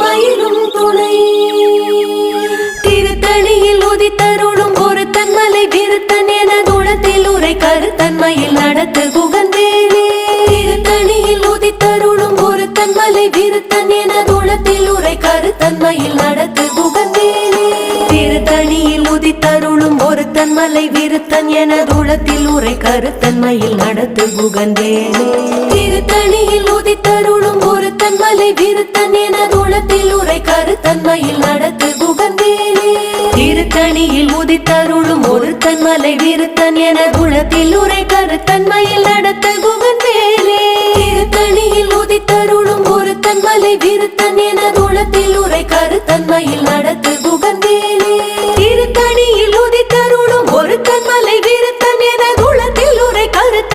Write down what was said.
மயிலும் துணை. திருத்தணியில் உதித்தருளும் ஒரு தன்மலை திருத்தன் என குணத்தில் உரை கருத்தன்மையில் நடத்து புகந்தேனே திருத்தணியில் உதித்தருளும் ஒரு தன்மலை திருத்தன் என குணத்தில் உரை கருத்தன்மையில் நடத்து புகந்தேனே திருத்தணியில் உதித்தருளும் ஒரு தன்மலை விருத்தன் என குணத்தில் உரை கருத்தன்மையில் நடத்து புகந்தேனே திருத்தணியில் உதித்தருளும் கருத்தன் மலை விருத்தன் என தூளத்தில் உரை கருத்தன்மையில் நடத்து புகந்தேனே. திருத்தணியில் உதித்தருளும் ஒரு தன்மலை விருத்தன் என குணத்தில் உரை கருத்தன்மையில் நடத்து புகந்தேனே. திருத்தணியில் உதித்தருளும் ஒரு தன்மலை விருத்தன் என குணத்தில் உரை கருத்தன்மையில் நடத்து